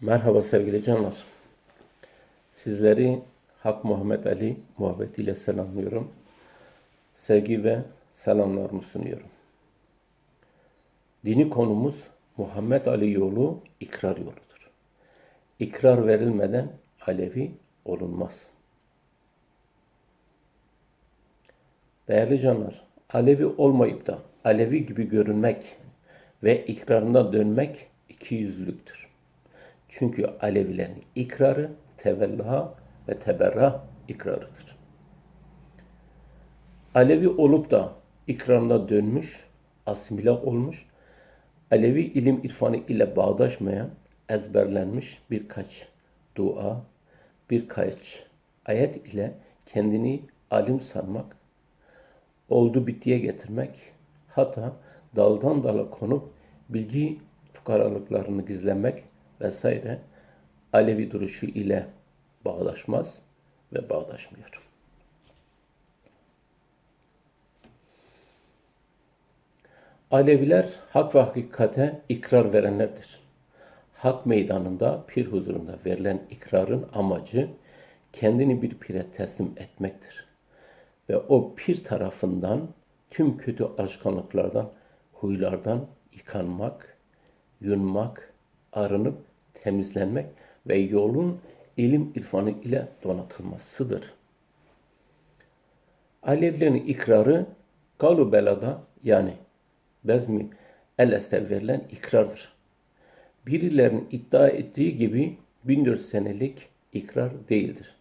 Merhaba sevgili canlar. Sizleri Hak Muhammed Ali muhabbetiyle selamlıyorum. Sevgi ve selamlarımı sunuyorum. Dini konumuz Muhammed Ali yolu ikrar yoludur. İkrar verilmeden Alevi olunmaz. Değerli canlar, Alevi olmayıp da Alevi gibi görünmek ve ikrarına dönmek ikiyüzlülüktür. Çünkü Alevilerin ikrarı tevellaha ve teberrah ikrarıdır. Alevi olup da ikrarına dönmüş, asimile olmuş, Alevi ilim irfanı ile bağdaşmayan, ezberlenmiş birkaç dua, birkaç ayet ile kendini alim sanmak, oldu bittiye getirmek, hatta daldan dala konup bilgi fukaralıklarını gizlemek vesaire Alevi duruşu ile bağdaşmaz ve bağdaşmıyor. Aleviler hak ve hakikate ikrar verenlerdir. Hak meydanında, pir huzurunda verilen ikrarın amacı kendini bir pire teslim etmektir. Ve o pir tarafından tüm kötü alışkanlıklardan, huylardan yıkanmak, yunmak, arınıp temizlenmek ve yolun ilim irfanı ile donatılmasıdır. Alevlerin ikrarı Galu Bela'da yani Bezmi El verilen ikrardır. Birilerinin iddia ettiği gibi 1400 senelik ikrar değildir.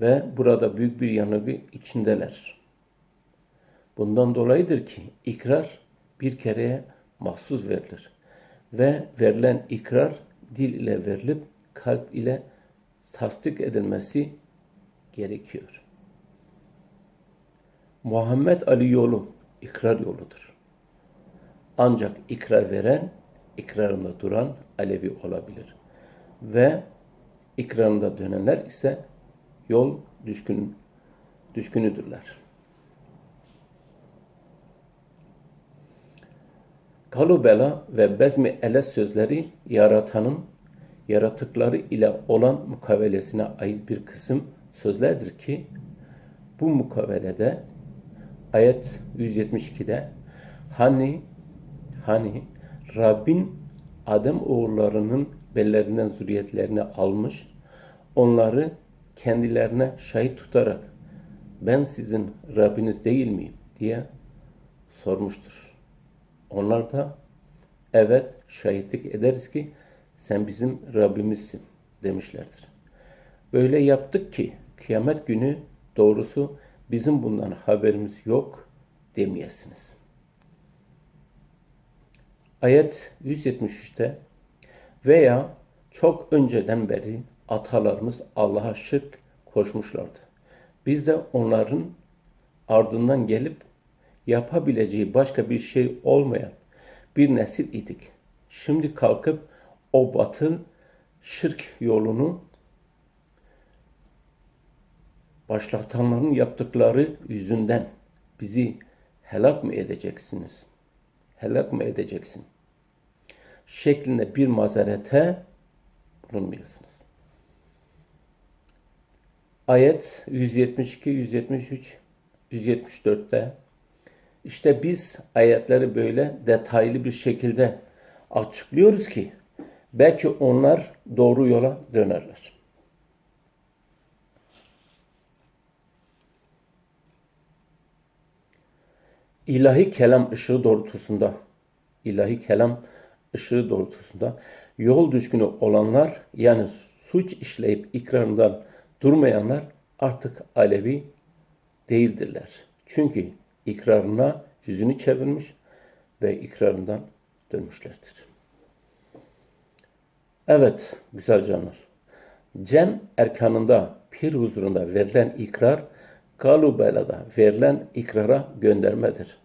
Ve burada büyük bir yanılgı içindeler. Bundan dolayıdır ki ikrar bir kereye mahsus verilir. Ve verilen ikrar dil ile verilip kalp ile tasdik edilmesi gerekiyor. Muhammed Ali yolu ikrar yoludur. Ancak ikrar veren, ikrarında duran Alevi olabilir. Ve ikrarında dönenler ise yol düşkün, düşkünüdürler. Kalubela ve bezmi ele sözleri yaratanın yaratıkları ile olan mukavelesine ait bir kısım sözlerdir ki bu mukavelede ayet 172'de hani hani Rabbin Adem oğullarının bellerinden zürriyetlerini almış, onları kendilerine şahit tutarak ben sizin Rabbiniz değil miyim diye sormuştur. Onlar da evet şahitlik ederiz ki sen bizim Rabbimizsin demişlerdir. Böyle yaptık ki kıyamet günü doğrusu bizim bundan haberimiz yok demeyesiniz. Ayet 173'te veya çok önceden beri atalarımız Allah'a şirk koşmuşlardı. Biz de onların ardından gelip yapabileceği başka bir şey olmayan bir nesil idik. Şimdi kalkıp o batıl şirk yolunu başlatanların yaptıkları yüzünden bizi helak mı edeceksiniz? Helak mı edeceksin? Şeklinde bir mazerete bulunmuyorsunuz. Ayet 172, 173, 174'te işte biz ayetleri böyle detaylı bir şekilde açıklıyoruz ki belki onlar doğru yola dönerler. İlahi kelam ışığı doğrultusunda, ilahi kelam ışığı doğrultusunda yol düşkünü olanlar yani suç işleyip ikrarından durmayanlar artık Alevi değildirler. Çünkü ikrarına yüzünü çevirmiş ve ikrarından dönmüşlerdir. Evet güzel canlar. Cem erkanında pir huzurunda verilen ikrar Galubela'da verilen ikrara göndermedir.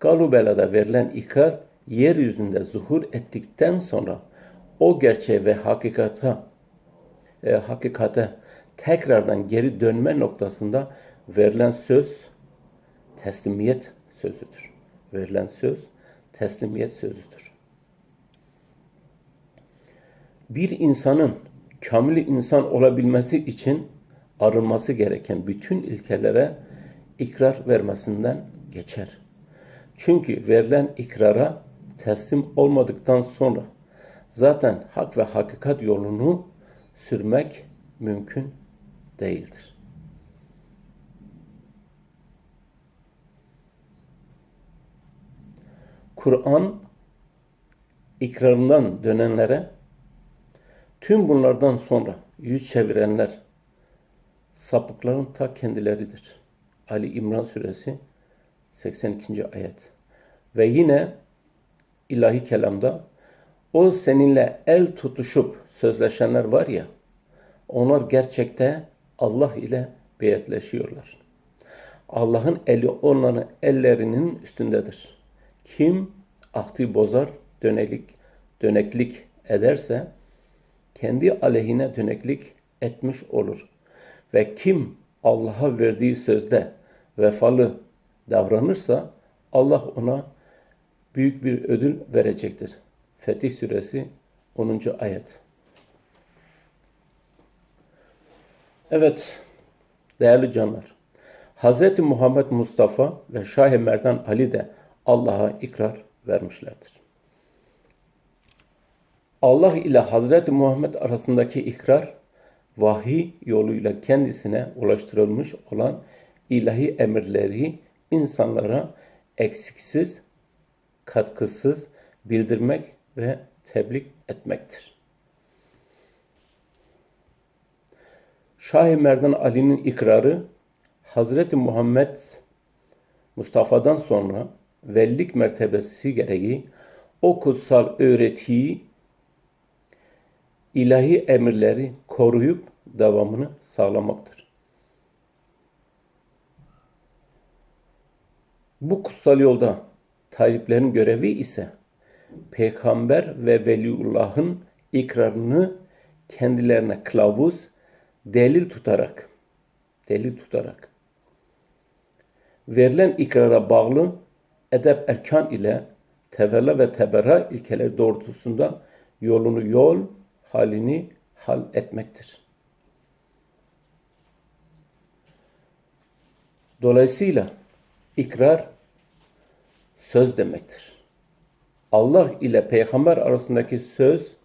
Galubela'da verilen ikrar yeryüzünde zuhur ettikten sonra o gerçeğe ve hakikata e, hakikate tekrardan geri dönme noktasında verilen söz teslimiyet sözüdür. Verilen söz teslimiyet sözüdür. bir insanın kamil insan olabilmesi için arınması gereken bütün ilkelere ikrar vermesinden geçer. Çünkü verilen ikrara teslim olmadıktan sonra zaten hak ve hakikat yolunu sürmek mümkün değildir. Kur'an ikrarından dönenlere tüm bunlardan sonra yüz çevirenler sapıkların ta kendileridir. Ali İmran suresi 82. ayet. Ve yine ilahi kelamda o seninle el tutuşup sözleşenler var ya onlar gerçekte Allah ile beyatleşiyorlar. Allah'ın eli onların ellerinin üstündedir. Kim ahdi bozar, dönelik, döneklik ederse kendi aleyhine döneklik etmiş olur. Ve kim Allah'a verdiği sözde vefalı davranırsa Allah ona büyük bir ödül verecektir. Fetih Suresi 10. ayet. Evet değerli canlar. Hz. Muhammed Mustafa ve Şah-ı Merdan Ali de Allah'a ikrar vermişlerdir. Allah ile Hazreti Muhammed arasındaki ikrar vahiy yoluyla kendisine ulaştırılmış olan ilahi emirleri insanlara eksiksiz, katkısız bildirmek ve tebliğ etmektir. Şah-ı Merdan Ali'nin ikrarı Hazreti Muhammed Mustafa'dan sonra vellik mertebesi gereği o kutsal öğretiyi ilahi emirleri koruyup devamını sağlamaktır. Bu kutsal yolda taliplerin görevi ise peygamber ve veliullahın ikrarını kendilerine kılavuz, delil tutarak delil tutarak verilen ikrara bağlı edep erkan ile tevella ve tebera ilkeler doğrultusunda yolunu yol, halini hal etmektir. Dolayısıyla ikrar söz demektir. Allah ile peygamber arasındaki söz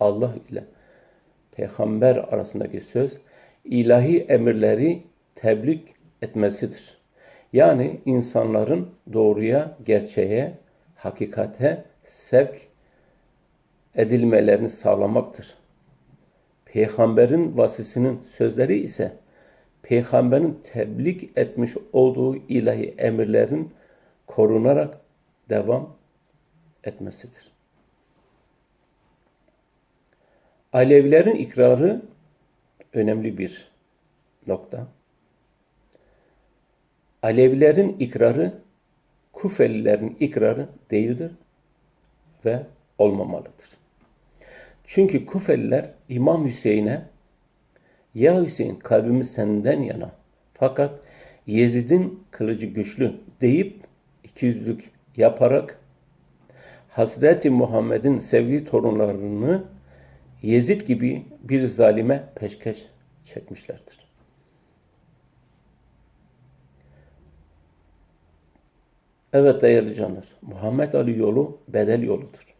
Allah ile peygamber arasındaki söz ilahi emirleri tebliğ etmesidir. Yani insanların doğruya, gerçeğe, hakikate sevk edilmelerini sağlamaktır. Peygamberin vasisinin sözleri ise peygamberin tebliğ etmiş olduğu ilahi emirlerin korunarak devam etmesidir. Alevilerin ikrarı önemli bir nokta. Alevilerin ikrarı Kufelilerin ikrarı değildir ve olmamalıdır. Çünkü Kufeliler İmam Hüseyin'e ya Hüseyin kalbimiz senden yana fakat Yezid'in kılıcı güçlü deyip ikiyüzlük yaparak Hazreti Muhammed'in sevgili torunlarını Yezid gibi bir zalime peşkeş çekmişlerdir. Evet değerli canlar, Muhammed Ali yolu bedel yoludur.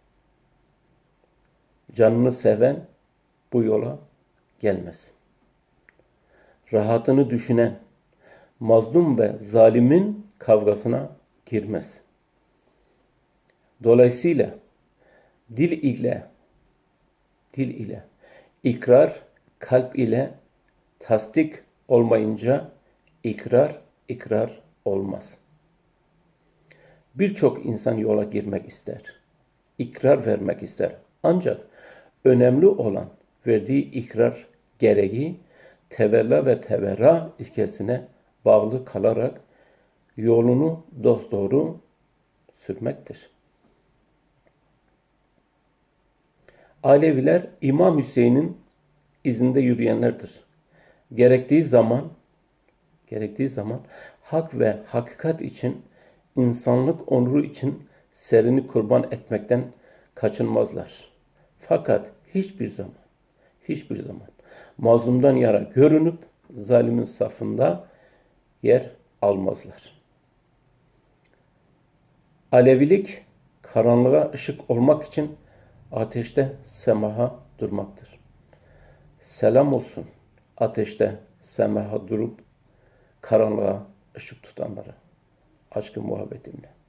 Canını seven bu yola gelmez. Rahatını düşünen, mazlum ve zalimin kavgasına girmez. Dolayısıyla dil ile dil ile ikrar kalp ile tasdik olmayınca ikrar ikrar olmaz. Birçok insan yola girmek ister. ikrar vermek ister. Ancak önemli olan verdiği ikrar gereği tevella ve tevera ilkesine bağlı kalarak yolunu dosdoğru sürmektir. Aleviler İmam Hüseyin'in izinde yürüyenlerdir. Gerektiği zaman gerektiği zaman hak ve hakikat için insanlık onuru için serini kurban etmekten kaçınmazlar. Fakat hiçbir zaman, hiçbir zaman mazlumdan yara görünüp zalimin safında yer almazlar. Alevilik karanlığa ışık olmak için ateşte semaha durmaktır. Selam olsun ateşte semaha durup karanlığa ışık tutanlara. Aşkı muhabbetimle.